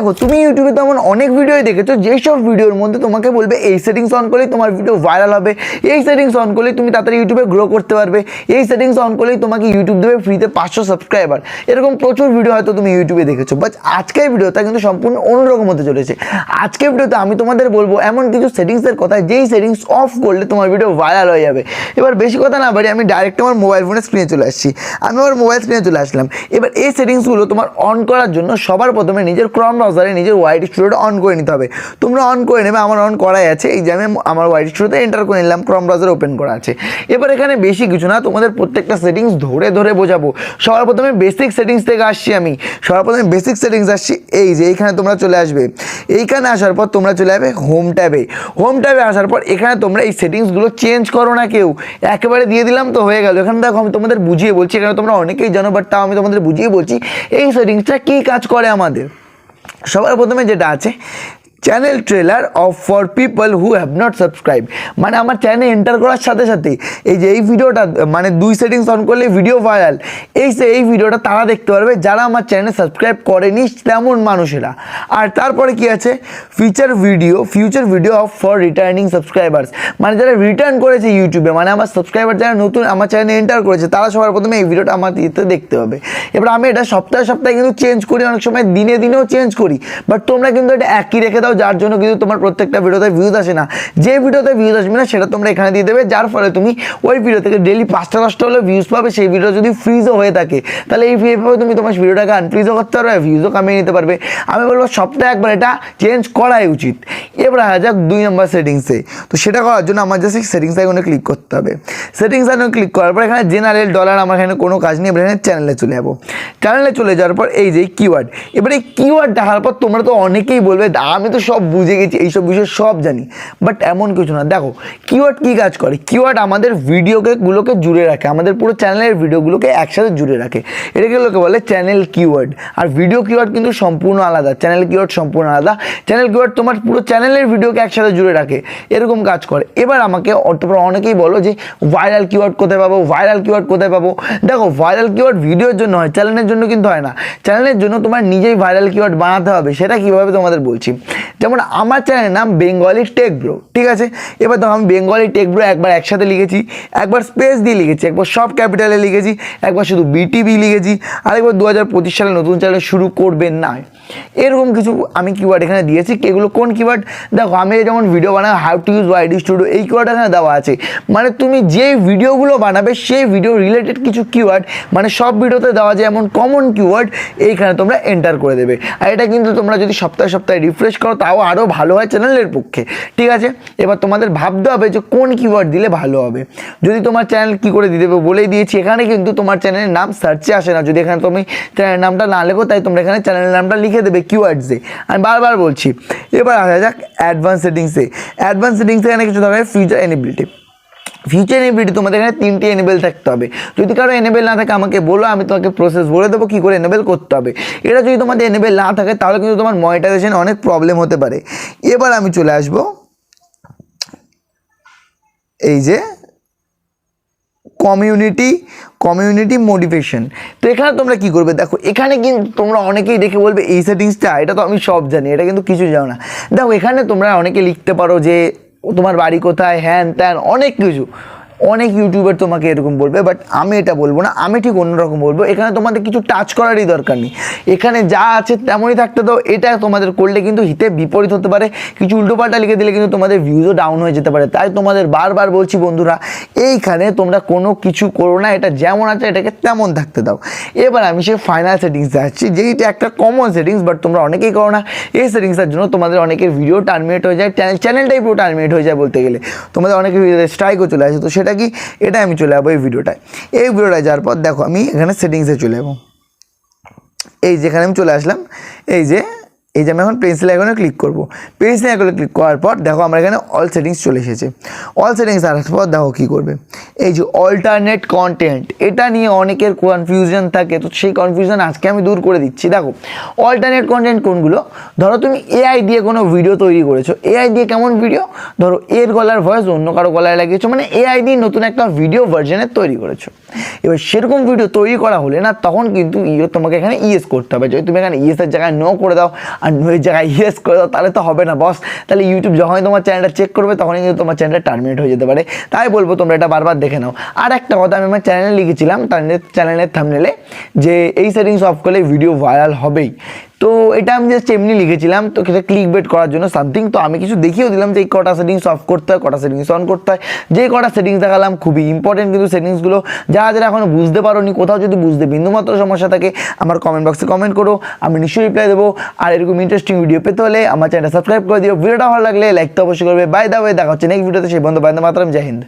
দেখো, তুমি ইউটিউবে তো অনেক ভিডিওই দেখেছ, যেসব ভিডিওর মধ্যে তোমাকে বলবে এই সেটিংস অন করলেই তোমার ভিডিও ভাইরাল হবে, এই সেটিংস অন করলেই তুমি তাড়াতাড়ি ইউটিউবে গ্রো করতে পারবে, এই সেটিংস অন করলেই তোমাকে ইউটিউব দেবে ফ্রিতে পাঁচশো সাবস্ক্রাইবার এরকম প্রচুর ভিডিও হয়তো তুমি ইউটিউবে দেখেছ বাট আজকের ভিডিওটা কিন্তু সম্পূর্ণ অন্যরকম হতে চলেছে। আজকের ভিডিওতে আমি তোমাদের বলব, এমন কিছু সেটিংসের কথা যেই সেটিংস অফ করলে তোমার ভিডিও ভাইরাল হয়ে যাবে। এবার বেশি কথা না বাড়ি আমি ডাইরেক্ট আমার মোবাইল ফোনের স্ক্রিনে চলে আসছি। আমি আমার মোবাইল স্ক্রিনে চলে আসলাম। এবার এই সেটিংসগুলো তোমার অন করার জন্য সবার প্রথমে নিজের ক্রম ব্রাউজারে নিজের ওয়াইড স্টুডিওটা অন করে নিতে হবে। তোমরা অন করে নেবে, আমার অন করাই আছে। এই যে আমি আমার ওয়াইড স্টুডিওতে এন্টার করে নিলাম ক্রম ব্রাউজার ওপেন করা আছে। এবার এখানে বেশি কিছু না, তোমাদের প্রত্যেকটা সেটিংস ধরে ধরে বোঝাবো। সবার প্রথমে বেসিক সেটিংস থেকে আসছি আমি। সবার প্রথমে বেসিক সেটিংস আসছি, এই যে এইখানে তোমরা চলে আসবে। এইখানে আসার পর তোমরা চলে যাবে হোম ট্যাবে হোম ট্যাবে আসার পর এখানে তোমরা এই সেটিংসগুলো চেঞ্জ করো না কেউ। একেবারে দিয়ে দিলাম তো হয়ে গেল। এখানে দেখো, আমি তোমাদের বুঝিয়ে বলছি, এখানে তোমরা অনেকেই জানো বাট তাও আমি তোমাদের বুঝিয়ে বলছি, এই সেটিংসটা কী কাজ করে আমাদের? সবার প্রথমে যেটা আছে channel trailer of for people who have not subscribe মানে আমার চ্যানেল এন্টার করার সাথে সাথে এই যে এই ভিডিওটা মানে দুই সেটিংস অন করলে ভিডিও ভাইরাল এই সে এই ভিডিওটা তারা দেখতে পারবে, যারা আমার চ্যানেল সাবস্ক্রাইব করেনি তেমন মানুষেরা। আর তারপরে কি আছে? Feature video future video of for returning subscribers মানে যারা রিটার্ন করেছে ইউটিউবে মানে আমার সাবস্ক্রাইবার যারা নতুন আমার চ্যানেলে এন্টার করেছে, তারা সবার প্রথমে এই ভিডিওটা আমার ইতে দেখতে হবে। এবার আমি এটা সপ্তাহে সপ্তাহে কিন্তু চেঞ্জ করি, অনেক সময় দিনে দিনেও চেঞ্জ করি বাট তোমরা কিন্তু এটা একই রেখে দাও যার জন্য কিন্তু তোমার প্রত্যেকটা ভিডিওতে ভিউজ আসে না। যে ভিডিওতে ভিউজ আসবে না, সেটা তোমরা এখানে দিয়ে দেবে। যার ফলে তুমি ওই ভিডিও থেকে ডেলি পাঁচটা, দশটা হলে ভিউজ পাবে। সেই ভিডিও যদি ফ্রিজও হয়ে থাকে, তাহলে এই এইভাবে তুমি তোমার ভিডিওটাকে আনফ্রিজও করতে পারবে ভিউজও কামিয়ে নিতে পারবে। আমি বলব সপ্তাহে একবার এটা চেঞ্জ করাই উচিত। এবার আসা যাক, দুই নম্বর সেটিংসে তো সেটা করার জন্য আমার জাস্ট সেটিংস আইকনে ক্লিক করতে হবে। সেটিংস আইকনে ক্লিক করার পর এখানে জেনারেল ডলার আমার এখানে কোনো কাজ নেই, এবার এখানে চ্যানেলে চলে যাব। চ্যানেলে চলে যাওয়ার পর এই যে কিওয়ার্ড এবার এই কিওয়ার্ড দেখার পর তোমরা তো অনেকেই বলবে আমি তো সব বুঝে গেছি, এইসব বিষয়ে সব জানি। বাট এমন কিছু না। দেখো কিওয়ার্ড কী কাজ করে? কিওয়ার্ড আমাদের ভিডিওকে গুলোকে জুড়ে রাখে, আমাদের পুরো চ্যানেলের ভিডিওগুলোকে একসাথে জুড়ে রাখে। এটাকে লোকে বলে চ্যানেল কিওয়ার্ড আর ভিডিও কিওয়ার্ড কিন্তু সম্পূর্ণ আলাদা। চ্যানেল কিওয়ার্ড সম্পূর্ণ আলাদা। চ্যানেল কিওয়ার্ড তোমার পুরো চ্যানেলের ভিডিওকে একসাথে জুড়ে রাখে, এরকম কাজ করে। এবার আমাকে অতপর অনেকেই বলো যে ভাইরাল কিওয়ার্ড কোথায় পাবো ভাইরাল কিওয়ার্ড কোথায় পাবো? দেখো ভাইরাল কিওয়ার্ড ভিডিওর জন্য হয় চ্যানেলের জন্য কিন্তু হয় না। চ্যানেলের জন্য তোমার নিজেই ভাইরাল কিওয়ার্ড বানাতে হবে, সেটা কীভাবে তোমাদের বলছি। যেমন আমার চ্যানেলের নাম বেঙ্গলি টেক ব্রো ঠিক আছে? এবার দেখো আমি বেঙ্গলি টেক ব্রো একবার একসাথে লিখেছি, একবার স্পেস দিয়ে লিখেছি, একবার সব ক্যাপিটালে লিখেছি, একবার শুধু বিটিভি লিখেছি, আরেকবার দু হাজার পঁচিশ সালে নতুন চ্যানেল শুরু করবেন না। এরকম কিছু আমি কিওয়ার্ড এখানে দিয়েছি, এগুলো কোন কিওয়ার্ড দেখো, আমি যেমন ভিডিও বানাই how to use YT studio এই কিওয়ার্ড এখানে দেওয়া আছে। মানে তুমি যে ভিডিওগুলো বানাবে, সেই ভিডিও রিলেটেড কিছু কিওয়ার্ড মানে সব ভিডিওতে দেওয়া যায় এমন কমন কিওয়ার্ড এইখানে তোমরা এন্টার করে দেবে। আর এটা কিন্তু তোমরা যদি সপ্তাহে সপ্তাহে রিফ্রেশ করো, তাও আরও ভালো হয় চ্যানেলের পক্ষে। ঠিক আছে? এবার তোমাদের ভাবতে হবে যে কোন কিওয়ার্ড দিলে ভালো হবে। যদি তোমার চ্যানেল কী করে দিয়ে দেবে বলেই দিয়েছি, এখানে কিন্তু তোমার চ্যানেলের নাম সার্চে আসে না। যদি এখানে তুমি চ্যানেলের নামটা না লেখো, তাই তোমরা এখানে চ্যানেলের নামটা লিখে দেবে কিওয়ার্ডসে আমি বারবার বলছি, এবার আসা যাক অ্যাডভান্স সেটিংসে অ্যাডভান্স সেটিংসে এখানে কিছু থাকবে ফিউচার এনেবিলিটি ফিউচার এনেবিলিটি তোমাদের এখানে তিনটি এনেবেল থাকতে হবে। যদি কারও এনেবেল না থাকে, আমাকে বলো, আমি তোমাকে প্রসেস বলে দেবো কী করে এনেবেল করতে হবে। এটা যদি তোমাদের এনেবেল না থাকে, তাহলে কিন্তু তোমার মনিটাইজেশন অনেক প্রবলেম হতে পারে। এবার আমি চলে আসব। এই যে কমিউনিটি কমিউনিটি মোটিভেশন তো এখানে তোমরা কি করবে? দেখো, এখানে কিন্তু তোমরা অনেকেই দেখে বলবে, এই সেটিংসটা এটা তো আমি সব জানি, এটা কিন্তু কিছু জানো না। দেখো, এখানে তোমরা অনেকে লিখতে পারো যে, তোমার বাড়ি কোথায়? হ্যান ত্যান, অনেক কিছু। অনেক ইউটিউবার তোমাকে এরকম বলবে বাট আমি এটা বলব না, আমি ঠিক অন্যরকম বলব। এখানে তোমাদের কিছু টাচ করারই দরকার নেই। এখানে যা আছে তেমনই থাকতে দাও, এটা তোমাদের করলে কিন্তু হিতে বিপরীত হতে পারে। কিছু উল্টোপাল্টা লিখে দিলে কিন্তু তোমাদের ভিউজও ডাউন হয়ে যেতে পারে। তাই তোমাদের বারবার বলছি বন্ধুরা, এইখানে তোমরা কোনো কিছু করো না, এটা যেমন আছে এটাকে তেমন থাকতে দাও। এবার আমি সেই ফাইনাল সেটিংসে আসছি, যেইটা একটা কমন সেটিংস বাট তোমরা অনেকেই করো না। এই সেটিংসের জন্য তোমাদের অনেকের ভিডিও টার্মিনেট হয়ে যায় চ্যানেল চ্যানেলটাই পুরো টার্মিনেট হয়ে যায় বলতে গেলে। তোমাদের অনেকের ভিডিওতে স্ট্রাইকও চলে আসে, তো সেটা কি? এটা আমি চলে যাব এই ভিডিওটায়। এই ভিডিওটায় যাওয়ার পর দেখো আমি এখানে সেটিংসে চলে যাব। এই যেখানে আমি চলে আসলাম, এই যে এই যে আমি এখন পেন্সিল আইকনে ক্লিক করব। পেন্সিল আইকনে ক্লিক করার পর দেখো আমার এখানে অল সেটিংস চলে এসেছে। অল সেটিংস আসার পর দেখো কী করবে? এই যে অল্টারনেট কন্টেন্ট এটা নিয়ে অনেকের কনফিউশন থাকে। তো সেই কনফিউশন আজকে আমি দূর করে দিচ্ছি। দেখো অল্টারনেট কন্টেন্ট কোনগুলো? ধরো তুমি এআই দিয়ে কোনো ভিডিও তৈরি করেছ। এআই দিয়ে কেমন ভিডিও ধরো এর গলার ভয়েস অন্য কারও গলায় লাগিয়েছো। মানে এআই দিয়ে নতুন একটা ভিডিও ভার্জনের তৈরি করেছ। এবার সেরকম ভিডিও তৈরি করা হলে না, তখন কিন্তু ইয়ে তোমাকে এখানে ইএস করতে হবে। যদি তুমি এখানে ইএসের জায়গায় নো করে দাও আর নয় জায়গায় ইয়েস করে দাও, তাহলে তো হবে না বস তাহলে ইউটিউব যখনই তোমার চ্যানেলটা চেক করবে, তখনই কিন্তু তোমার চ্যানেলটা টার্মিনেট হয়ে যেতে পারে। তাই বলব তোমরা এটা বারবার দেখে নাও। আর একটা কথা আমি আমার চ্যানেলে লিখেছিলাম চ্যানেলের থামনেলে যে এই সেটিংস অফ করলে ভিডিও ভাইরাল হবেই। তো এটা আমি জাস্ট এমনি লিখেছিলাম, তো সেটা ক্লিক বেট করার জন্য সামথিং তো আমি কিছু দেখিয়েও দিলাম যে এই কটা সেটিংস অফ করতে হয়, কটা সেটিংস অন করতে হয়। যে কটা সেটিংস দেখালাম খুবই ইম্পর্টেন্ট কিন্তু সেটিংসগুলো। যারা যারা এখনও বুঝতে পারোনি, কোথাও যদি বুঝতে বিন্দুমাত্র সমস্যা থাকে, আমার কমেন্ট বক্সে কমেন্ট করো, আমি নিশ্চয়ই রিপ্লাই দেবো। আর এরকম ইন্টারেস্টিং ভিডিও পেতে হলে আমার চ্যানেলটা সাবস্ক্রাইব করে দিও। ভিডিওটা ভালো লাগলে লাইক তো অবশ্যই করবে। বাই দা ওয়ে দেখা হচ্ছে নেক্সট ভিডিওতে সেই বন্ধু বান্ধব মাত্রাম, জয় হিন্দ।